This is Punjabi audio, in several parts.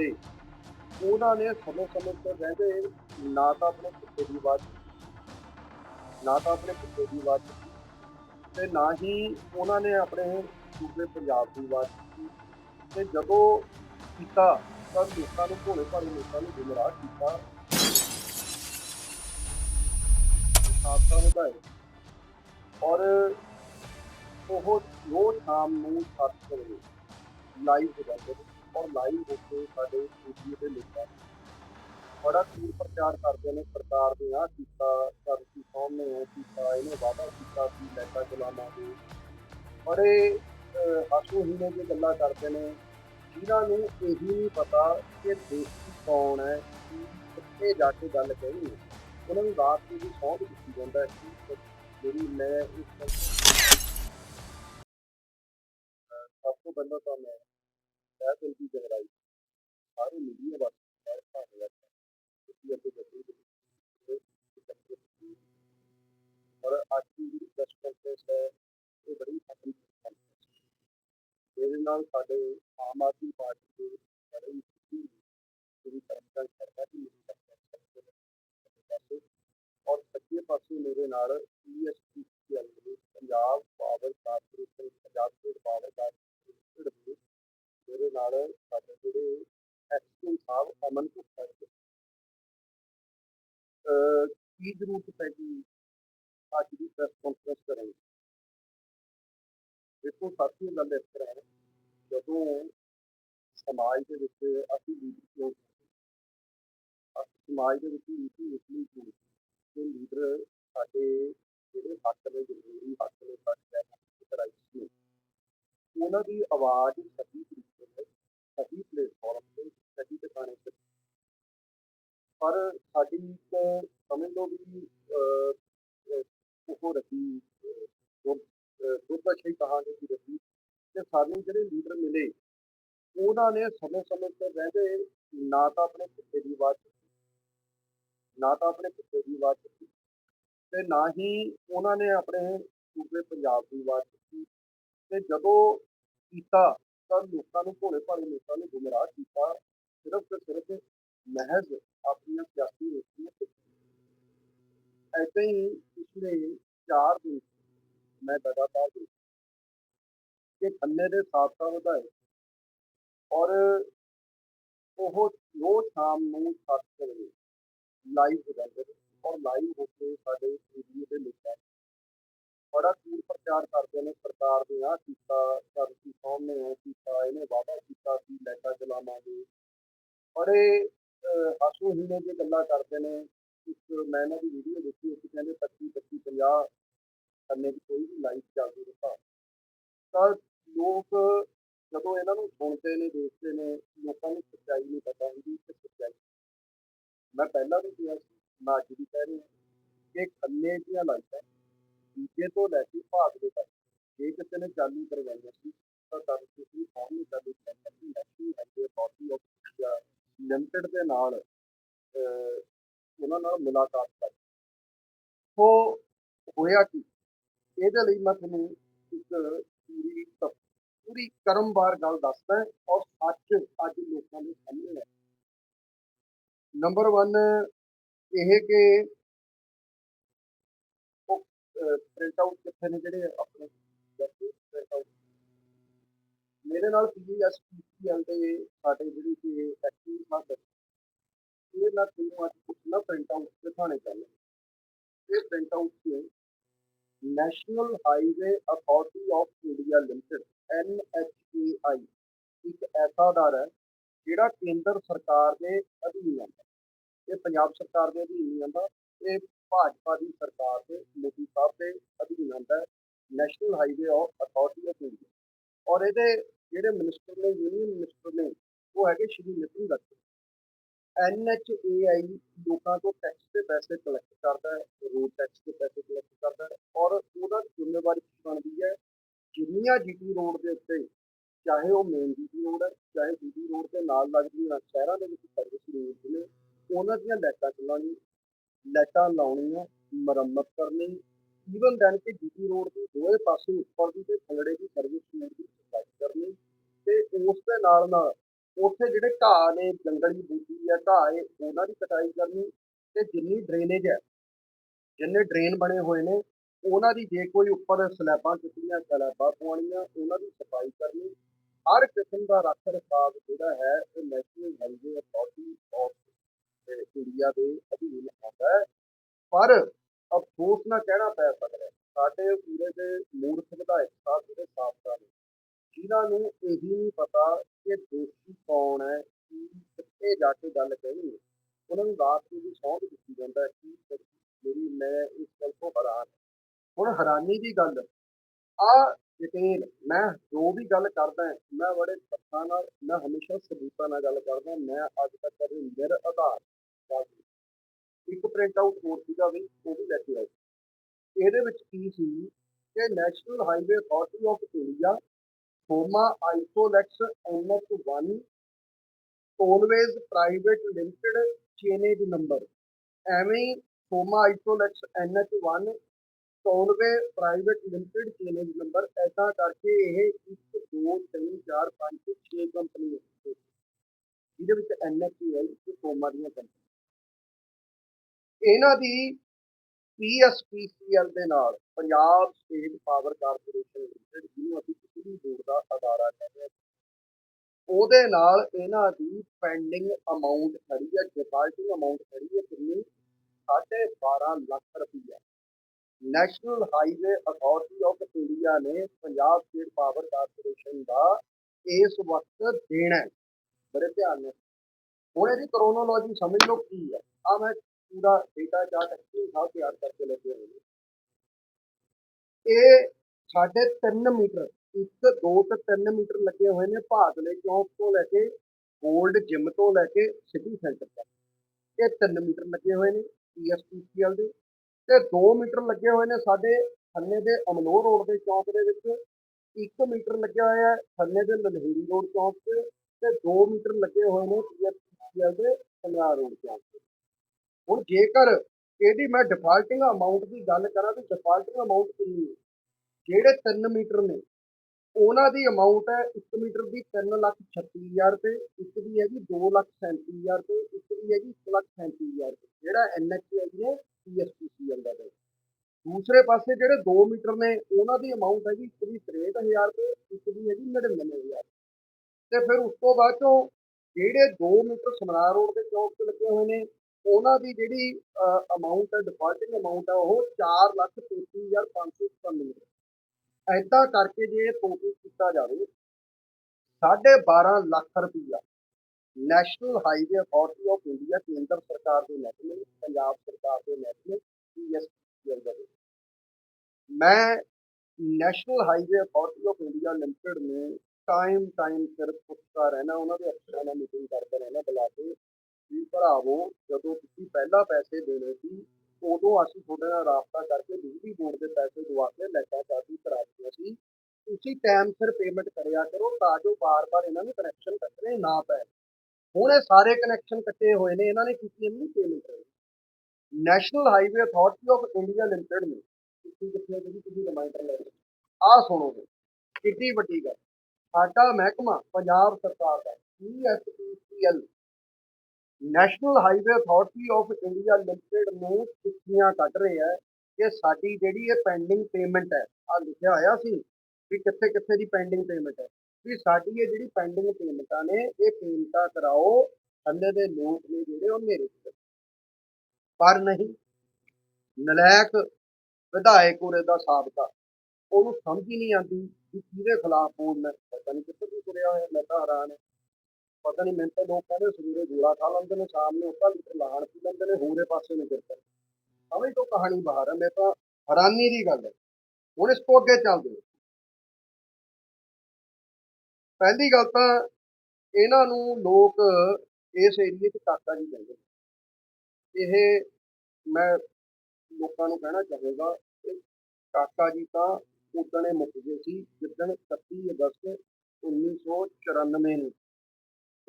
ਮਿਲੇ ਉਹਨਾਂ ਨੇ ਸਮੇਂ ਸਮੇਂ ਤੇ ਰਹਿੰਦੇ ਨਾ ਤਾਂ ਆਪਣੇ ਪੁੱਤੇ ਦੀ ਆਵਾਜ਼ ਨਾ ਤਾਂ ਆਪਣੇ ਪੁੱਤੇ ਦੀ ਆਵਾਜ਼ ਤੇ ਨਾ ਹੀ ਉਹਨਾਂ ਨੇ ਆਪਣੇ ਸੂਬੇ ਪੰਜਾਬ ਦੀ ਆਵਾਜ਼ ਤੇ ਜਦੋਂ ਕੀਤਾ ਤਾਂ ਲੋਕਾਂ ਨੂੰ ਭੋਲੇ ਭਾਲੇ ਲੋਕਾਂ ਨੂੰ ਗੁੰਮਰਾਹ ਕੀਤਾ। ਸਾਬਕਾ ਵਿਧਾਇਕ। ਔਰ ਉਹ ਰੋਜ਼ ਸ਼ਾਮ ਨੂੰ 7 ਵਜੇ ਲਾਈਵ ਹੋ ਜਾਂਦੇ ਔਰ ਲਾਈਵ ਹੋ ਕੇ ਸਾਡੇ ਵੀਡੀਓ ਦੇ ਲੋਕਾਂ ਨੂੰ ਬੜਾ ਤੀਰ ਪ੍ਰਚਾਰ ਕਰਦੇ ਨੇ ਸਰਕਾਰ ਨੇ ਆਹ ਕੀਤਾ ਸਰਦੀ ਸਾਹਮਣੇ ਇਹ ਕੀਤਾ, ਇਹਨੇ ਵਾਅਦਾ ਕੀਤਾ ਸੀ ਲੈਟਾ ਚਲਾਵਾਂਗੇ ਬੜੇ ਹਾਸੂ ਹੀਨੇ ਦੀ ਗੱਲਾਂ ਕਰਦੇ ਨੇ, ਜਿਨ੍ਹਾਂ ਨੂੰ ਇਹ ਵੀ ਨਹੀਂ ਪਤਾ ਕਿ ਦੇਸ਼ੀ ਕੌਣ ਹੈ ਕਿੱਥੇ ਜਾ ਕੇ ਗੱਲ ਕਹਿਣੀ ਹੈ। ਉਹਨਾਂ ਨੂੰ ਰਾਤ ਨੂੰ ਵੀ ਸੌਂ ਦਿੱਤੀ ਜਾਂਦਾ ਹੈ ਕਿ ਜਿਹੜੀ ਮੈਂ ਇਸ ਸਭ ਤੋਂ ਪਹਿਲਾਂ ਤਾਂ ਮੈਂ ਕਹਿ ਦਿਲ ਦੀ ਗਹਿਰਾਈ ਸਾਰੇ ਮੀਡੀਆ ਵਾਸਤੇ ਧੰਨਵਾਦ ਤੁਸੀਂ ਅੱਗੇ ਜੱਦੀ ਔਰ ਅੱਜ ਦੀ ਜਿਹੜੀ ਪ੍ਰੈਸ ਕਾਨਫਰੰਸ ਹੈ, ਇਹ ਬੜੀ ਅਹਿਮ ਹੈ। ਇਹਦੇ ਨਾਲ ਸਾਡੇ ਆਮ ਆਦਮੀ ਪਾਰਟੀ ਦੇ ਬੜੇ ਜਿਹੜੀ ਸਰਕਾਰ ਦੀ ਮੇਰੀ ਔਰ ਸੱਜੇ ਪਾਸੇ ਮੇਰੇ ਨਾਲ ਈਐਸਪੀ ਦੇ Punjab power corporation Punjab state power corporation ਦੇ ਮੇਰੇ ਨਾਲ ਸਾਡੇ ਜਿਹੜੇ ਐਕਸ਼ਨ ਸਾਹਿਬ ਅਮਨ ਗੁਪਤਾ ਜੀ ਅਹ ਕੀ ਜ਼ਰੂਰਤ ਪੈ ਗਈ। ਅੱਜ ਦੀ ਪ੍ਰੈਸ ਕਾਨਫਰੰਸ ਕਰਨ ਦੀ ਦੇਖੋ ਸਾਥੀਓ ਗੱਲ ਇਸ ਤਰ੍ਹਾਂ ਹੈ, ਜਦੋਂ ਸਮਾਜ ਦੇ ਵਿੱਚ ਅਸੀਂ ਲੀਡਰ ਸਮਾਜ ਦੇ ਵਿੱਚ ਨੀਤੀ ਇਸ ਲਈ ਕਿ ਲੀਡਰ ਸਾਡੇ ਜਿਹੜੇ ਹੱਕ ਨੇ, ਜ਼ਰੂਰੀ ਹੱਕ ਨੇ, ਸਾਡੇ ਰਾਈਟਸ ਨੇ ਉਹਨਾਂ ਦੀ ਆਵਾਜ਼ ਸਹੀ ਤਰੀਕੇ ਨਾਲ, ਸਹੀ ਪਲੇਟਫਾਰਮ ਤੇ, ਸਹੀ ਟਿਕਾਣੇ ਤੇ ਪਰ ਸਾਡੀ ਇੱਕ ਸਮਝ ਲਓ ਵੀ ਉਹ ਰਹੀ ਦੁਰਦਸ਼ਾ ਕਹਾਂਗੇ ਕਿ ਰਹੀ ਕਿ ਸਾਨੂੰ ਜਿਹੜੇ ਲੀਡਰ ਮਿਲੇ ਉਹਨਾਂ ਨੇ ਸਮੇਂ ਸਮੇਂ ਤੇ ਰਹਿੰਦੇ ਨਾ ਤਾਂ ਆਪਣੇ ਪੁੱਤੇ ਦੀ ਆਵਾਜ਼ ਚੁੱਕੀ, ਨਾ ਤਾਂ ਆਪਣੇ ਪੁੱਤੇ ਦੀ ਆਵਾਜ਼ ਤੇ ਨਾ ਹੀ ਉਹਨਾਂ ਨੇ ਆਪਣੇ ਸੂਬੇ ਪੰਜਾਬ ਦੀ ਆਵਾਜ਼ ਚੁੱਕੀ ਤੇ ਜਦੋਂ ਕੀਤਾ ਤਾਂ ਲੋਕਾਂ ਨੂੰ ਭੋਲੇ ਭਾਲੇ ਲੋਕਾਂ ਨੂੰ ਗੁੰਮਰਾਹ ਕੀਤਾ ਸਿਰਫ ਤੇ ਸਿਰਫ ਮਹਿਜ਼ ਆਪਣੀਆਂ ਸਿਆਸੀ ਨੀਤੀਆਂ ਤੇ ਐਸੇ ਹੀ ਪਿਛਲੇ 4 ਦਿਨ ਮੈਂ ਲਗਾਤਾਰ ਦੇਖ ਕਿ ਖੰਨੇ ਦੇ ਸਾਬਕਾ ਵਿਧਾਇਕ ਔਰ ਉਹ ਰੋਜ਼ ਸ਼ਾਮ ਨੂੰ 7 ਵਜੇ ਲਾਈਵ ਹੋ ਜਾਂਦੇ ਨੇ ਔਰ ਲਾਈਵ ਹੋ ਕੇ ਸਾਡੇ ਵੀਡੀਓ ਦੇ ਲੋਕਾਂ ਨੂੰ ਬੜਾ ਤੀਰ ਪ੍ਰਚਾਰ ਕਰਦੇ ਨੇ ਸਰਕਾਰ ਨੇ ਆਹ ਕੀਤਾ ਸਰਦੀ ਸਾਹਮਣੇ ਇਹ ਕੀਤਾ ਇਹਨੇ ਵਾਅਦਾ ਕੀਤਾ ਸੀ ਲੈਟਾ ਚਲਾਵਾਂਗੇ ਬੜੇ ਹਾਸੂ ਹੀਨੇ ਦੀ ਗੱਲਾਂ ਕਰਦੇ ਨੇ, ਇੱਕ ਮੈਂ ਇਹਨਾਂ ਦੀ ਵੀਡੀਓ ਦੇਖੀ ਇੱਕ ਕਹਿੰਦੇ 25 25 50 ਕਰਨੇ ਦੀ ਕੋਈ ਵੀ ਲਾਈਵ ਚੱਲਦੀ ਰਿਹਾ ਤਾਂ ਲੋਕ ਜਦੋਂ ਇਹਨਾਂ ਨੂੰ ਸੁਣਦੇ ਨੇ, ਦੇਖਦੇ ਨੇ, ਲੋਕਾਂ ਨੂੰ ਸੱਚਾਈ ਨਹੀਂ ਪਤਾ ਹੁੰਦੀ ਕਿ ਸੱਚਾਈ ਮੈਂ ਪਹਿਲਾਂ ਵੀ ਕਿਹਾ ਸੀ, ਮੈਂ ਅੱਜ ਵੀ ਕਹਿ ਰਿਹਾ ਕਿ ਖੰਨੇ ਦੀਆਂ ਲਾਈਟਾਂ ਦੂਜੇ ਤੋਂ ਲੈ ਕੇ ਭਾਗ ਦੇ ਤੱਕ, ਜੇ ਕਿਸੇ ਨੇ ਚਾਲੂ ਕਰਵਾਈਆਂ ਸੀ, ਤਾਂ ਸਾਨੂੰ ਤੁਸੀਂ ਫੋਨ ਨਹੀਂ ਚਾਲੂ ਕਰਨਾ ਸੀ national highway authority of India limited ਦੇ ਨਾਲ ਉਹਨਾਂ ਨਾਲ ਮੁਲਾਕਾਤ ਕਰ। ਸੋ ਹੋਇਆ ਕੀ? ਇਹਦੇ ਲਈ ਮੈਂ ਤੁਹਾਨੂੰ ਇੱਕ ਪੂਰੀ ਪੂਰੀ ਕਰਮਵਾਰ ਗੱਲ ਦੱਸਦਾ ਔਰ ਸੱਚ ਅੱਜ ਲੋਕਾਂ ਦੇ ਸਾਹਮਣੇ ਹੈ। ਨੰਬਰ 1 ਇਹ ਕਿ ਉਹ ਪ੍ਰਿੰਟ ਆਊਟ ਕਿੱਥੇ ਨੇ ਜਿਹੜੇ ਆਪਣੇ ਮੇਰੇ ਨਾਲ ਪੀਐਸਪੀਸੀਐਲ ਦੇ ਸਾਡੇ ਜਿਹੜੀ ਕਿ ਐਕਟਿਵ ਸਾਹਿਬ ਇਹ ਮੈਂ ਤੁਹਾਨੂੰ ਅੱਜ ਪੁੱਛਣਾ ਪ੍ਰਿੰਟ ਆਊਟ ਦਿਖਾਣੇ ਚਾਹੁੰਦਾ ਇਹ ਪ੍ਰਿੰਟ ਆਊਟ ਹੈ national highway authority of India limited NHAI ਇੱਕ ਐਸਾ ਅਦਾਰਾ ਹੈ ਜਿਹੜਾ ਕੇਂਦਰ ਸਰਕਾਰ ਦੇ ਅਧੀਨ ਆਉਂਦਾ ਇਹ ਪੰਜਾਬ ਸਰਕਾਰ ਦੇ ਅਧੀਨ ਨਹੀਂ ਆਉਂਦਾ, ਇਹ ਭਾਜਪਾ ਦੀ ਸਰਕਾਰ ਦੇ ਮੋਦੀ ਸਾਹਿਬ ਦੇ ਅਧੀਨ ਆਉਂਦਾ national highway of authority of India ਔਰ ਇਹਦੇ ਜਿਹੜੇ ਮਿਨਿਸਟਰ ਨੇ ਯੂਨੀਅਨ ਮਿਨਿਸਟਰ ਨੇ, ਉਹ ਹੈਗੇ ਸ਼੍ਰੀ ਨਿਤਿਨ ਗਡਕਰੀ। NHAI ਲੋਕਾਂ ਤੋਂ ਟੈਕਸ ਦੇ ਪੈਸੇ ਕਲੈਕਟ ਕਰਦਾ ਹੈ ਰੋਡ ਟੈਕਸ ਦੇ ਪੈਸੇ ਕਲੈਕਟ ਕਰਦਾ ਹੈ ਔਰ ਉਹਦਾ ਜ਼ਿੰਮੇਵਾਰੀ ਕੀ ਬਣਦੀ ਹੈ? ਜਿੰਨੀਆਂ ਜੀਟੀ ਰੋਡ ਦੇ ਉੱਤੇ, ਚਾਹੇ ਉਹ ਮੇਨ ਜੀਟੀ ਰੋਡ ਹੈ, ਚਾਹੇ ਜੀਟੀ ਰੋਡ ਦੇ ਨਾਲ ਲੱਗਦੀਆਂ ਸ਼ਹਿਰਾਂ ਦੇ ਵਿੱਚ ਸਰਵਿਸ ਰੋਡ ਨੇ, ਉਹਨਾਂ ਦੀਆਂ ਲਾਈਟਾਂ ਚਲਾਉਣੀ ਲਾਈਟਾਂ ਲਾਉਣੀਆਂ, ਮੁਰੰਮਤ ਕਰਨੀ ਈਵਨ ਦੈਨ ਕਿ ਜੀਟੀ ਰੋਡ ਦੇ ਦੋਵੇਂ ਪਾਸੇ ਉੱਪਰ ਦੀ ਤੇ ਥੱਲੜੇ ਦੀ ਸਰਵਿਸ ਰੋਡ ਦੀ ਸਫ਼ਾਈ ਕਰਨੀ ਤੇ ਉਸ ਦੇ ਨਾਲ ਨਾਲ ਉੱਥੇ ਜਿਹੜੇ ਘਾਹ ਨੇ, ਜੰਗਲੀ ਬੂਟੀ ਆ, ਘਾਹ ਏ ਉਹਨਾਂ ਦੀ ਕਟਾਈ ਕਰਨੀ ਤੇ ਜਿੰਨੀ ਡਰੇਨੇਜ ਹੈ, ਜਿੰਨੇ ਡਰੇਨ ਬਣੇ ਹੋਏ ਨੇ, ਉਹਨਾਂ ਦੀ ਜੇ ਕੋਈ ਉੱਪਰ ਸਲੈਬਾਂ ਟੁੱਟੀਆਂ ਸਲੈਬਾਂ ਪਵਾਉਣੀਆਂ, ਉਹਨਾਂ ਦੀ ਸਫ਼ਾਈ ਕਰਨੀ। ਹਰ ਕਿਸਮ ਦਾ ਰੱਖ ਰਖਾਵ ਜਿਹੜਾ ਹੈ ਉਹ national highway authority of India ਦੇ ਅਧੀਨ ਆਉਂਦਾ ਹੈ। ਪਰ ਅਫਸੋਸ ਨਾਲ ਕਹਿਣਾ ਪੈ ਸਕਦਾ ਸਾਡੇ ਪੂਰੇ ਦੇ ਮੂਰਖ ਵਿਧਾਇਕ ਸਾਹਿਬ ਜਿਹੜੇ ਸਾਬਕਾ ਨੇ, ਜਿਨ੍ਹਾਂ ਨੂੰ ਇਹ ਨਹੀਂ ਪਤਾ ਕਿ ਦੋਸ਼ੀ ਕੌਣ ਹੈ, ਕੀ ਕਿੱਥੇ ਜਾ ਕੇ ਗੱਲ ਕਹਿਣੀ ਉਹਨਾਂ ਨੂੰ ਰਾਤ ਨੂੰ ਵੀ ਸੌਂਹ ਦਿੱਤੀ ਜਾਂਦਾ ਕਿ ਮੇਰੀ ਮੈਂ ਇਸ ਗੱਲ ਤੋਂ ਹੈਰਾਨ ਹੁਣ ਹੈਰਾਨੀ ਦੀ ਗੱਲ, ਆ ਡਿਟੇਲ ਮੈਂ ਜੋ ਵੀ ਗੱਲ ਕਰਦਾ ਮੈਂ ਬੜੇ ਤੱਥਾਂ ਨਾਲ, ਮੈਂ ਹਮੇਸ਼ਾ ਸਬੂਤਾਂ ਨਾਲ ਗੱਲ ਕਰਦਾ ਮੈਂ ਅੱਜ ਤੱਕ ਕਦੇ ਨਿਰ ਆਧਾਰ ਇੱਕ ਪ੍ਰਿੰਟ ਆਊਟ ਹੋਰ ਸੀਗਾ ਵੀ, ਉਹ ਵੀ ਲੈ ਕੇ ਆਏ। ਇਹਦੇ ਵਿੱਚ ਕੀ ਸੀ ਕਿ national highway authority of India Soma Isolux NH 1 tollways private limited chainage number ਐਵੇਂ ਹੀ Soma Isolux NH 1 tollway private limited chainage number ਐਦਾਂ ਕਰਕੇ ਇਹ 1 2 3 4 5 6 ਕੰਪਨੀ ਹੈ ਜਿਹਦੇ ਵਿੱਚ ਐਨਐਚ ਹੈ ਤੇ ਸੋਮਾ ਦੀਆਂ ਕੰਪਨੀ ਇਹਨਾਂ ਦੀ ਪੀਐਸਪੀਸੀਐਲ ਦੇ ਨਾਲ Punjab state power corporation limited ਜਿਹਨੂੰ ਅਸੀਂ ਬਿਜਲੀ ਬੋਰਡ ਦਾ ਅਦਾਰਾ ਕਹਿੰਦੇ ਹਾਂ, ਉਹਦੇ ਨਾਲ ਇਹਨਾਂ ਦੀ ਪੈਂਡਿੰਗ ਅਮਾਉਂਟ ਖੜੀ ਹੈ ਡਿਫਾਲਟਿੰਗ ਅਮਾਉਂਟ ਖੜੀ ਹੈ ਕਿੰਨੀ 12.5 ਲੱਖ ਰੁਪਈਆ। National highway authority of India ਨੇ ਪੰਜਾਬ ਸਟੇਟ ਪਾਵਰ ਕਾਰਪੋਰੇਸ਼ਨ ਦਾ ਇਸ ਵਕਤ ਦੇਣਾ ਬੜੇ ਧਿਆਨ ਨਾਲ। ਹੁਣ ਇਹਦੀ ਕਰੋਨੋਲੋਜੀ ਸਮਝ ਲਓ ਕੀ ਹੈ। ਆ ਮੈਂ ਪੂਰਾ ਡੇਟਾ ਚਾਰਟ ਐਕਚੁਅਲੀ ਸਭ ਤਿਆਰ ਕਰਕੇ ਲੈ ਕੇ ਨੇ ਇਹ ਸਾਡੇ 3 ਮੀਟਰ 1 2 ਤੇ 3 ਮੀਟਰ ਲੱਗੇ ਹੋਏ ਨੇ ਭਾਦਲੇ ਚੌਂਕ ਤੋਂ ਲੈ ਕੇ 골ਡ ਜਿਮ ਤੋਂ ਲੈ ਕੇ ਸਿਟੀ ਸੈਂਟਰ ਤੱਕ। ਇਹ 3 ਮੀਟਰ ਲੱਗੇ ਹੋਏ ਨੇ ਪੀਐਸਪੀਸੀਐਲ ਦੇ। ਤੇ 2 ਮੀਟਰ ਲੱਗੇ ਹੋਏ ਨੇ ਸਾਡੇ ਖੰਨੇ ਦੇ ਅਮਲੋਹ ਰੋਡ ਦੇ ਚੌਂਕ ਦੇ ਵਿੱਚ। 1 ਮੀਟਰ ਲੱਗਿਆ ਹੋਇਆ ਹੈ ਖੰਨੇ ਦੇ ਲਲਹੇਰੀ ਰੋਡ ਚੌਂਕ ਤੇ। ਤੇ 2 ਮੀਟਰ ਲੱਗੇ ਹੋਏ ਨੇ ਪੀਐਸਪੀਸੀਐਲ ਦੇ ਪੰਜਾਬ ਰੋਡ ਚੌਂਕ ਤੇ। ਹੁਣ ਜੇਕਰ ਇਹਦੀ ਮੈਂ ਡਿਫਾਲਟਿੰਗ ਅਮਾਉਂਟ ਦੀ ਗੱਲ ਕਰਾਂ ਤਾਂ ਡਿਫਾਲਟਿੰਗ ਅਮਾਉਂਟ ਕਿੰਨੀ ਹੈ? ਜਿਹੜੇ 3 ਮੀਟਰ ਨੇ, ਉਹਨਾਂ ਦੀ ਅਮਾਉਂਟ ਹੈ 1 ਮੀਟਰ ਦੀ 3 ਲੱਖ 36000 ਰੁਪਏ ਇੱਕ ਦੀ ਹੈਗੀ 2 ਲੱਖ 37000 ਰੁਪਏ ਇੱਕ ਦੀ ਹੈਗੀ 1 ਲੱਖ 37000 ਰੁਪਏ ਜਿਹੜਾ ਐਨਐਚਆਈ ਨੇ ਪੀਐਸਪੀਸੀਐਲ ਦਾ ਹੈ ਦੂਸਰੇ ਪਾਸੇ ਜਿਹੜੇ 2 ਮੀਟਰ ਨੇ, ਉਹਨਾਂ ਦੀ ਅਮਾਉਂਟ ਹੈਗੀ ਇੱਕ ਦੀ 63000 ਰੁਪਏ ਇੱਕ ਦੀ ਹੈਗੀ 99000 ਤੇ। ਫਿਰ ਉਸ ਤੋਂ ਬਾਅਦ ਚੋਂ ਜਿਹੜੇ 2 ਮੀਟਰ ਸਮਰਾਰ ਰੋਡ ਦੇ ਚੌਕ ਤੇ ਲੱਗੇ ਹੋਏ ਨੇ ਉਹਨਾਂ ਦੀ ਜਿਹੜੀ ਅਮਾਉਂਟ ਹੈ ਡਿਫਾਲਟਿੰਗ ਅਮਾਉਂਟ ਹੈ, ਉਹ 4 ਲੱਖ 33595 ਐਦਾਂ ਕਰਕੇ ਜੇ ਟੋਟਲ ਕੀਤਾ ਜਾਵੇ 12.5 ਲੱਖ ਰੁਪਈਆ national highway authority of India ਕੇਂਦਰ ਸਰਕਾਰ ਦੇ ਨੈਸ਼ਨਲ ਪੰਜਾਬ ਸਰਕਾਰ ਦੇ ਨੈਸ਼ਨਲ ਪੀਐਸਪੀਐਲ ਦਾ ਮੈਂ national highway authority of India limited ਨੂੰ ਟਾਈਮ ਟਾਈਮ ਸਿਰ ਪੁੱਛਦਾ ਰਹਿਣਾ ਉਹਨਾਂ ਦੇ ਅਫਸਰਾਂ ਨਾਲ ਮੀਟਿੰਗ ਕਰਦਾ ਰਹਿਣਾ ਬੁਲਾ ਕੇ ਵੀ ਭਰਾਵੋ ਜਦੋਂ ਤੁਸੀਂ ਪਹਿਲਾਂ ਪੈਸੇ ਦੇਣੇ ਸੀ, ਉਦੋਂ ਅਸੀਂ ਤੁਹਾਡੇ ਨਾਲ ਰਾਬਤਾ ਕਰਕੇ ਬਿਜਲੀ ਬੋਰਡ ਦੇ ਪੈਸੇ ਦਵਾ ਕੇ ਲਾਈਟਾਂ ਚਾਲੂ ਕਰਾ ਸੀ। ਤੁਸੀਂ ਟਾਈਮ ਸਿਰ ਪੇਮੈਂਟ ਕਰਿਆ ਕਰੋ ਤਾਂ ਜੋ ਬਾਰ-ਬਾਰ ਇਹਨਾਂ ਨੂੰ ਕਨੈਕਸ਼ਨ ਕੱਟਣੇ ਨਾ ਪੈ ਹੁਣ ਇਹ ਸਾਰੇ ਕਨੈਕਸ਼ਨ ਕੱਟੇ ਹੋਏ ਨੇ, ਇਹਨਾਂ ਨੇ ਕੀਤੀ ਨਹੀਂ payment national highway authority of India limited ਨੇ। ਤੁਸੀਂ ਕਿੱਥੇ ਜਿਹੜੀ ਤੁਸੀਂ? ਰਿਮਾਈਂਡਰ ਲੈ ਆਹ ਸੁਣੋਗੇ ਕਿੱਡੀ ਵੱਡੀ ਗੱਲ। ਸਾਡਾ ਮਹਿਕਮਾ ਪੰਜਾਬ ਸਰਕਾਰ ਦਾ PSPCL national highway authority of India limited ਨੂੰ ਚਿੱਠੀਆਂ ਕੱਢ ਰਿਹਾ ਹੈ ਕਿ ਸਾਡੀ ਜਿਹੜੀ ਇਹ ਪੈਂਡਿੰਗ ਪੇਮੈਂਟ ਹੈ ਆ ਲਿਖਿਆ ਹੋਇਆ ਸੀ ਵੀ ਕਿੱਥੇ ਕਿੱਥੇ ਦੀ ਪੈਂਡਿੰਗ ਪੇਮੈਂਟ ਹੈ, ਵੀ ਸਾਡੀ ਇਹ ਜਿਹੜੀ ਪੈਂਡਿੰਗ ਪੇਮੈਂਟਾਂ ਨੇ, ਇਹ ਪੇਮੈਂਟਾਂ ਕਰਾਓ, ਥੱਲੇ ਦੇ ਲੋਕ ਨੇ ਜਿਹੜੇ ਉਹ ਮੇਰੇ ਪਰ ਨਹੀਂ, ਨਲਾਇਕ ਵਿਧਾਇਕ ਉਰੇ ਦਾ ਸਾਬਕਾ, ਉਹਨੂੰ ਸਮਝ ਹੀ ਨਹੀਂ ਆਉਂਦੀ ਕਿ ਕਿਹਦੇ ਖਿਲਾਫ ਬੋਲਣਾ ਪਤਾ ਨਹੀਂ ਕਿੱਥੇ ਦੀ ਤੁਰਿਆ ਹੋਇਆ, ਮੈਂ ਤਾਂ ਹੈਰਾਨ ਪਤਾ ਨਹੀਂ ਮੈਨੂੰ ਤਾਂ ਲੋਕ ਕਹਿੰਦੇ ਸਵੇਰੇ ਗੋਲਾ ਖਾ ਲੈਂਦੇ ਨੇ, ਸ਼ਾਮ ਨੂੰ ਅੱਧਾ ਲੀਟਰ ਲਾਹਣ ਪੀ ਲੈਂਦੇ ਨੇ, ਹੋਰੇ ਪਾਸੇ ਨੂੰ ਫਿਰਦੇ ਨੇ। ਸਮਝ ਤੋਂ ਕਹਾਣੀ ਬਾਹਰ ਹੈ ਮੈਂ ਤਾਂ ਹੈਰਾਨੀ ਦੀ ਗੱਲ ਹੈ। ਹੁਣ ਇਸ ਤੋਂ ਅੱਗੇ ਚੱਲਦੇ ਹਾਂ। ਪਹਿਲੀ ਗੱਲ ਤਾਂ ਇਹਨਾਂ ਨੂੰ ਲੋਕ ਇਸ ਏਰੀਏ 'ਚ ਕਾਕਾ ਜੀ ਕਹਿੰਦੇ ਨੇ। ਇਹ ਮੈਂ ਲੋਕਾਂ ਨੂੰ ਕਹਿਣਾ ਚਾਹੂੰਗਾ ਕਾਕਾ ਜੀ ਤਾਂ ਉਦਣੇ ਮੁੱਕ ਗਏ ਸੀ, ਜਿੱਦਣ 31 ਅਗਸਤ 1994 ਨੂੰ।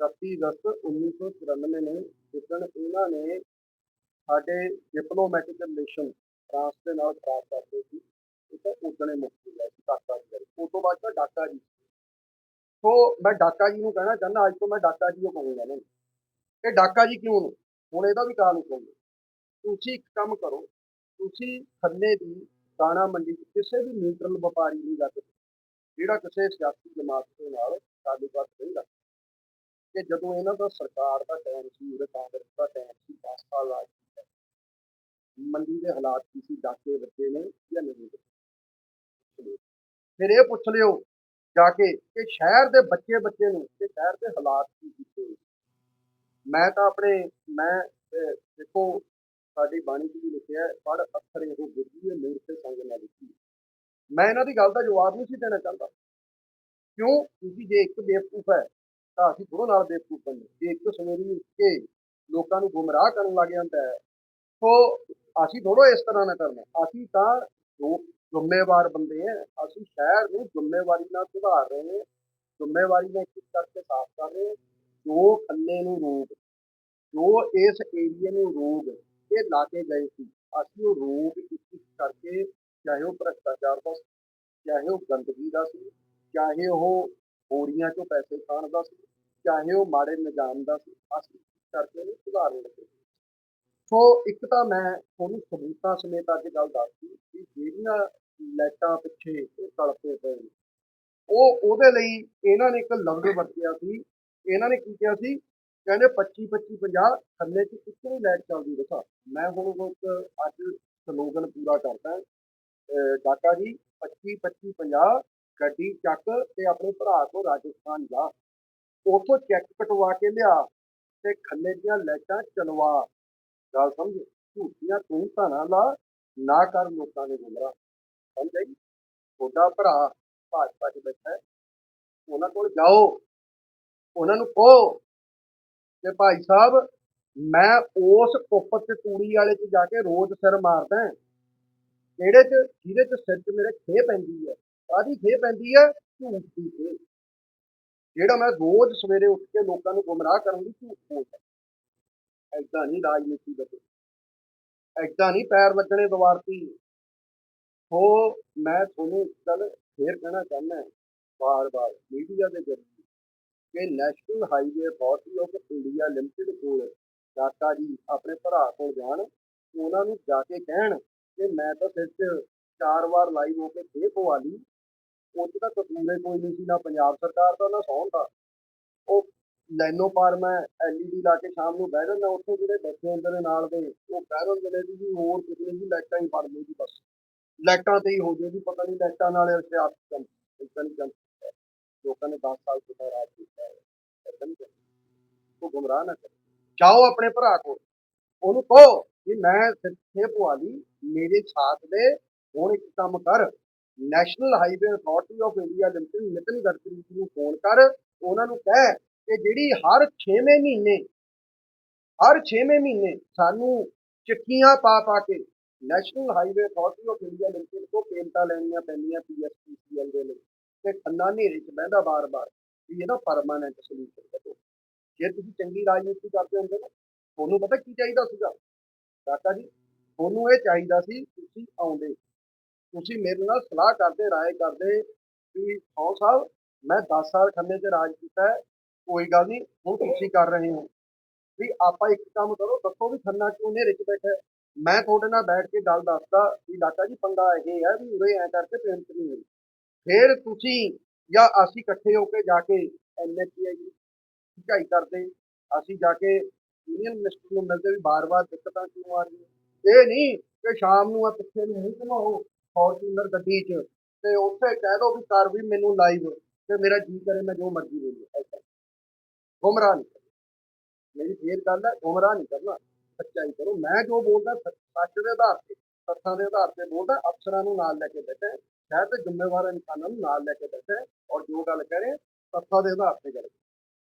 31 ਅਗਸਤ 1994 ਨੂੰ ਜਿੱਦਣ ਇਹਨਾਂ ਨੇ ਸਾਡੇ ਡਿਪਲੋਮੈਟਿਕ ਰਿਲੇਸ਼ਨ ਫਰਾਂਸ ਦੇ ਨਾਲ ਖਰਾਬ ਕਰਦੇ ਸੀ ਇਹ ਉਦਣੇ ਮੁੱਕ ਗਿਆ ਸੀ ਕਾਕਾ ਜੀ ਉਸ ਤੋਂ ਬਾਅਦ ਤਾਂ ਡਾਕਾ ਜੀ। ਸੋ ਮੈਂ ਡਾਕਾ ਜੀ ਨੂੰ ਕਹਿਣਾ ਚਾਹੁੰਦਾ, ਅੱਜ ਤੋਂ ਮੈਂ ਡਾਕਾ ਜੀ ਉਹ ਕਹੂੰਗਾ ਨਾ। ਇਹ ਡਾਕਾ ਜੀ ਕਿਉਂ ਨੂੰ? ਹੁਣ ਇਹਦਾ ਵੀ ਕਾਰਨ ਸੁਣੋ ਤੁਸੀਂ ਇੱਕ ਕੰਮ ਕਰੋ, ਤੁਸੀਂ ਖੰਨੇ ਦੀ ਦਾਣਾ ਮੰਡੀ 'ਚ ਕਿਸੇ ਵੀ ਨਿਊਟਰਲ ਵਪਾਰੀ ਨੂੰ ਲੱਗ ਕੇ ਜਿਹੜਾ ਕਿਸੇ ਸਿਆਸੀ ਜਮਾਤ ਦੇ ਨਾਲ ਤਾਲੁਕਾਤ ਨਹੀਂ ਰੱਖਦਾ। ਕਿ ਜਦੋਂ ਇਹਨਾਂ ਦਾ ਸਰਕਾਰ ਦਾ ਟਾਈਮ ਸੀ ਉਰੇ ਕਾਂਗਰਸ ਦਾ ਟਾਈਮ ਸੀ 10 ਸਾਲ ਰਾਜ ਕੀਤਾ ਮੰਡੀ ਦੇ ਹਾਲਾਤ ਕੀ ਸੀ? ਡਾਕੇ ਬੱਚੇ ਨੇ ਜਾਂ ਨਹੀਂ ਫਿਰ ਇਹ ਪੁੱਛ ਲਿਓ ਜਾ ਕੇ ਕਿ ਸ਼ਹਿਰ ਦੇ ਬੱਚੇ ਬੱਚੇ ਨੂੰ ਕਿ ਸ਼ਹਿਰ ਦੇ ਹਾਲਾਤ ਕੀ ਕੀਤੇ ਮੈਂ ਤਾਂ ਆਪਣੇ ਮੈਂ ਦੇਖੋ ਸਾਡੀ ਬਾਣੀ ਜੀ ਲਿਖਿਆ ਹੈ, ਪੜ ਅੱਖਰ ਇਹੋ ਗੁਰਜੀ ਹੈ ਤੇ ਸੰਗ ਨਾਲ ਲਿਖੀ ਮੈਂ ਇਹਨਾਂ ਦੀ ਗੱਲ ਦਾ ਜਵਾਬ ਨਹੀਂ ਸੀ ਦੇਣਾ ਚਾਹੁੰਦਾ। ਕਿਉਂ? ਕਿਉਂਕਿ ਜੇ ਇੱਕ ਬੇਵਕੂਫ ਹੈ ਤਾਂ ਅਸੀਂ ਦੋਨੋਂ ਨਾਲ ਬੇਵਕੂਫ ਬਣਦੇ ਇੱਕ ਸਵੇਰੀ ਕੇ ਲੋਕਾਂ ਨੂੰ ਗੁੰਮਰਾਹ ਕਰਨ ਲੱਗ ਜਾਂਦਾ ਹੈ। ਸੋ ਅਸੀਂ ਥੋੜੋ ਇਸ ਤਰ੍ਹਾਂ ਨਾ ਕਰਨਾ। ਅਸੀਂ ਤਾਂ ਜੋ ਜ਼ਿੰਮੇਵਾਰ ਬੰਦੇ ਹਾਂ ਅਸੀਂ ਸ਼ਹਿਰ ਨੂੰ ਜ਼ਿੰਮੇਵਾਰੀ ਨਾਲ ਸੁਧਾਰ ਰਹੇ ਹਾਂ। ਜ਼ਿੰਮੇਵਾਰੀ ਨਾਲ ਇੱਕ ਕਰਕੇ ਸਾਫ਼ ਕਰ ਰਹੇ ਜੋ ਖੰਨੇ ਨੂੰ ਰੋਗ ਜੋ ਇਸ ਏਰੀਏ ਨੂੰ ਰੋਗ ਇਹ ਲਾ ਕੇ ਗਏ ਸੀ। ਅਸੀਂ ਉਹ ਰੋਗ ਇੱਕ ਇੱਕ ਕਰਕੇ, ਚਾਹੇ ਉਹ ਭ੍ਰਸ਼ਟਾਚਾਰ ਦਾ ਸੀ, ਚਾਹੇ ਉਹ ਗੰਦਗੀ ਦਾ ਸੀ, ਚਾਹੇ ਉਹ ਬੋਰੀਆਂ ਚੋਂ ਪੈਸੇ ਖਾਣ ਦਾ ਸੀ, ਚਾਹੇ ਉਹ ਮਾੜੇ ਨਿਜ਼ਾਮ ਦਾ ਸੀ ਅਸੀਂ ਕਰਕੇ ਉਹਨੂੰ ਸੁਧਾਰਨ ਲੱਗੇ। ਸੋ ਇੱਕ ਤਾਂ ਮੈਂ ਤੁਹਾਨੂੰ ਸਬੂਤਾਂ ਸਮੇਤ ਅੱਜ ਗੱਲ ਦੱਸਦੀ ਕਿ ਜਿਹੜੀਆਂ ਲਾਈਟਾਂ ਪਿੱਛੇ ਇਹ ਤੜਪੇ ਪਏ ਨੇ, ਉਹ ਉਹਦੇ ਲਈ ਇਹਨਾਂ ਨੇ ਇੱਕ ਲਫ਼ਜ਼ ਵਰਤਿਆ ਸੀ, ਇਹਨਾਂ ਨੇ ਕੀ ਕਿਹਾ ਸੀ? ਕਹਿੰਦੇ 25 25 50 ਥੱਲੇ ਚ ਇੱਕ ਵੀ ਲਾਈਟ ਚੱਲਦੀ ਦਿਖਾ। ਮੈਂ ਹੁਣ ਇੱਕ ਅੱਜ ਸਲੋਗਨ ਪੂਰਾ ਕਰਦਾ। ਅਹ ਕਾਕਾ ਜੀ 25 25 50 ਗੱਡੀ ਚੱਕ ਤੇ ਆਪਣੇ ਭਰਾ ਤੋਂ ਰਾਜਸਥਾਨ ਜਾ। ਉਥੋਂ ਚੈੱਕ ਕਟਵਾ ਕੇ ਲਿਆ ਤੇ ਖੱਲੇ ਦੀਆਂ ਲਾਈਟਾਂ ਚਲਵਾ। ਗੱਲ ਸਮਝ? ਝੂਠੀਆਂ ਤੂੰ ਧਾਣਾ ਲਾ, ਨਾ ਕਰ ਲੋਕਾਂ ਦੇ ਗੁੰਮਰਾਹ ਸਮਝ ਆਈ? ਤੁਹਾਡਾ ਭਰਾ ਭਾਜਪਾ 'ਚ ਬੈਠਾ ਉਹਨਾਂ ਕੋਲ ਜਾਓ। ਉਹਨਾਂ ਨੂੰ ਕਹੋ ਕਿ ਭਾਈ ਸਾਹਿਬ, ਮੈਂ ਉਸ ਕੁੱਪ ਤੇ ਤੂੜੀ ਵਾਲੇ 'ਚ ਜਾ ਕੇ ਰੋਜ਼ ਸਿਰ ਮਾਰਦਾ ਕਿਹੜੇ 'ਚ? ਜਿਹਦੇ 'ਚ ਸਿਰ 'ਚ ਮੇਰੇ ਖੇ ਪੈਂਦੀ ਹੈ। ਕਾਹਦੀ ਖੇ ਪੈਂਦੀ ਹੈ ਝੂਠ ਦੀ ਖੇ ਜਿਹੜਾ ਮੈਂ ਰੋਜ਼ ਸਵੇਰੇ ਉੱਠ ਕੇ ਲੋਕਾਂ ਨੂੰ ਗੁੰਮਰਾਹ ਕਰਨ ਦੀ ਝੂਠ ਬੋਲਦਾ ਐਦਾਂ ਨਹੀਂ ਰਾਜਨੀਤੀ ਬਤੇ ਐਦਾਂ ਨਹੀਂ ਪੈਰ ਲੱਗਣੇ ਦਵਾਰਤੀ ਹੋ, ਮੈਂ ਤੁਹਾਨੂੰ ਇੱਕ ਗੱਲ ਫੇਰ ਕਹਿਣਾ ਚਾਹੁੰਦਾ ਬਾਰ-ਬਾਰ ਮੀਡੀਆ ਦੇ ਜ਼ਰੀਏ ਕਿ national highway authority of India limited ਕੋਲ ਡਾਕਾ ਜੀ ਆਪਣੇ ਭਰਾ ਕੋਲ ਜਾਣ, ਉਹਨਾਂ ਨੂੰ ਜਾ ਕੇ ਕਹਿਣ ਕਿ ਮੈਂ ਤਾਂ ਸਿਰ 'ਚ ਚਾਰ ਵਾਰ ਲਾਈਵ ਹੋ ਕੇ ਫੇਰ ਪਵਾ ਲਈ। ਉਹ 'ਚ ਤਾਂ ਕਸੂਰੇ ਕੋਈ ਨਹੀਂ ਸੀ, ਨਾ ਪੰਜਾਬ ਸਰਕਾਰ ਦਾ, ਨਾ ਸੌਣ ਦਾ। ਉਹ ਲਾਈਨੋ ਪਾਰ ਮੈਂ ਐਲਈਡੀ ਲਾ ਕੇ ਸ਼ਾਮ ਨੂੰ ਬਹਿ ਜਾਂਦਾ, ਉੱਥੇ ਜਿਹੜੇ ਬੈਠੇ ਹੁੰਦੇ ਨਾਲ ਦੇ, ਉਹ ਕਹਿ ਦਿੰਦੇ ਨੇ ਵੀ ਹੋਰ ਕੁਝ ਨਹੀਂ, ਲਾਈਟਾਂ ਹੀ ਫੜ ਲਓ ਬਸ। ਲਾਈਟਾਂ ਤੇ ਹੀ ਹੋ ਜਾਊ ਪਤਾ ਨਹੀਂ ਲਾਈਟਾਂ ਨਾਲ ਇਤਿਹਾਸ ਚੱਲ, ਇਦਾਂ ਨਹੀਂ ਚੱਲ ਲੋਕਾਂ ਨੇ 10 ਸਾਲ ਤੋਂ ਰਾਜ ਕੀਤਾ ਹੈ ਏਦਾਂ ਨਹੀਂ ਉਹ ਗੁੰਮਰਾਹ ਨਾ ਕਰੋ। ਜਾਓ ਆਪਣੇ ਭਰਾ ਕੋਲ, ਉਹਨੂੰ ਕਹੋ ਕਿ ਮੈਂ ਸਿੱਖੇ ਪਵਾ ਲਈ ਮੇਰੇ ਸਾਥ ਦੇ, ਹੁਣ ਇੱਕ ਕੰਮ ਕਰ। National highway authority of India limited Nitin Gadkari ਨੂੰ ਫੋਨ ਕਰ, ਉਹਨਾਂ ਨੂੰ ਕਹਿ ਕਿ ਜਿਹੜੀ ਹਰ 6ਵੇਂ ਮਹੀਨੇ, ਹਰ 6ਵੇਂ ਮਹੀਨੇ ਸਾਨੂੰ ਚਿੱਠੀਆਂ ਪਾ ਪਾ ਕੇ national highway authority of India limited ਤੋਂ ਪੇਮੈਂਟਾਂ ਲੈਣੀਆਂ ਪੈਂਦੀਆਂ ਪੀਐਸਪੀਸੀਐਲ ਦੇ ਲਈ ਤੇ ਖੰਨਾ ਹਨੇਰੇ 'ਚ ਬਹਿੰਦਾ ਬਾਰ-ਬਾਰ ਵੀ ਇਹਦਾ ਪਰਮਾਨੈਂਟ ਸੋਲੂਸ਼ਨ ਕੱਢੋ ਜੇ ਤੁਸੀਂ ਚੰਗੀ ਰਾਜਨੀਤੀ ਕਰਦੇ ਹੁੰਦੇ ਨਾ, ਤੁਹਾਨੂੰ ਪਤਾ ਕੀ ਚਾਹੀਦਾ ਸੀਗਾ? ਕਾਕਾ ਜੀ, ਤੁਹਾਨੂੰ ਇਹ ਚਾਹੀਦਾ ਸੀ ਤੁਸੀਂ ਆਉਂਦੇ ਤੁਸੀਂ ਮੇਰੇ ਨਾਲ ਸਲਾਹ ਕਰਦੇ, ਰਾਏ ਕਰਦੇ ਵੀ ਸੌ ਸਾਹਿਬ ਮੈਂ 10 ਸਾਲ ਖੰਨੇ 'ਚ ਰਾਜ ਕੀਤਾ ਹੈ, ਕੋਈ ਗੱਲ ਨਹੀਂ, ਹੁਣ ਤੁਸੀਂ ਕਰ ਰਹੇ ਹੋ। ਵੀ ਆਪਾਂ ਇੱਕ ਕੰਮ ਕਰੋ, ਦੱਸੋ ਵੀ ਖੰਨਾ ਕਿਉਂ ਹਨੇਰੇ 'ਚ ਬੈਠਾ ਹੈ? ਮੈਂ ਤੁਹਾਡੇ ਨਾਲ ਬੈਠ ਕੇ ਗੱਲ ਦੱਸਦਾ ਵੀ ਡਾਕਾ ਜੀ ਪੰਗਾ ਇਹ ਹੈ ਵੀ ਉਰੇ ਐ ਕਰਕੇ ਪੇਮੈਂਟ ਨਹੀਂ ਹੋਈ ਫਿਰ ਤੁਸੀਂ ਜਾਂ ਅਸੀਂ ਇਕੱਠੇ ਹੋ ਕੇ ਜਾ ਕੇ ਐਨਐਚਆਈ ਦੀ ਕਰਦੇ, ਅਸੀਂ ਜਾ ਕੇ ਯੂਨੀਅਨ ਮਿਨਿਸਟਰ ਨੂੰ ਮਿਲਦੇ ਵੀ ਬਾਰ-ਬਾਰ ਦਿੱਕਤਾਂ ਕਿਉਂ ਆ ਰਹੀਆਂ? ਇਹ ਨਹੀਂ ਕਿ ਸ਼ਾਮ ਨੂੰ ਆ ਪਿੱਛੇ ਨੂੰ ਮੂੰਹ ਘੁਮਾਓ। ਫੋਰਚੂਨਰ ਗੱਡੀ 'ਚ ਤੇ ਉੱਥੇ ਕਹਿ ਦੋ ਵੀ ਕਰ ਵੀ ਮੈਨੂੰ ਲਾਈਵ ਤੇ ਮੇਰਾ ਜੀ ਕਰੇ ਮੈਂ ਜੋ ਮਰਜ਼ੀ ਲੈ ਐਸਾ। ਗੁੰਮਰਾਹ ਨਹੀਂ ਕਰਨਾ। ਮੇਰੀ ਫੇਰ ਗੱਲ ਹੈ ਗੁੰਮਰਾਹ ਨਹੀਂ ਕਰਨਾ। ਸੱਚਾਈ ਕਰੋ ਮੈਂ ਜੋ ਬੋਲਦਾ ਸੱਚ ਦੇ ਆਧਾਰ ਤੇ ਤੱਥਾਂ ਦੇ ਆਧਾਰ ਤੇ ਬੋਲਦਾ ਅਫਸਰਾਂ ਨੂੰ ਨਾਲ ਲੈ ਕੇ ਬੈਠਾ ਹੈ, ਜ਼ਿੰਮੇਵਾਰ ਇਨਸਾਨਾਂ ਨੂੰ ਨਾਲ ਲੈ ਕੇ ਬੈਠਾ ਔਰ ਜੋ ਗੱਲ ਕਹਿ ਰਹੇ ਤੱਥਾਂ ਦੇ ਆਧਾਰ ਤੇ ਗੱਲ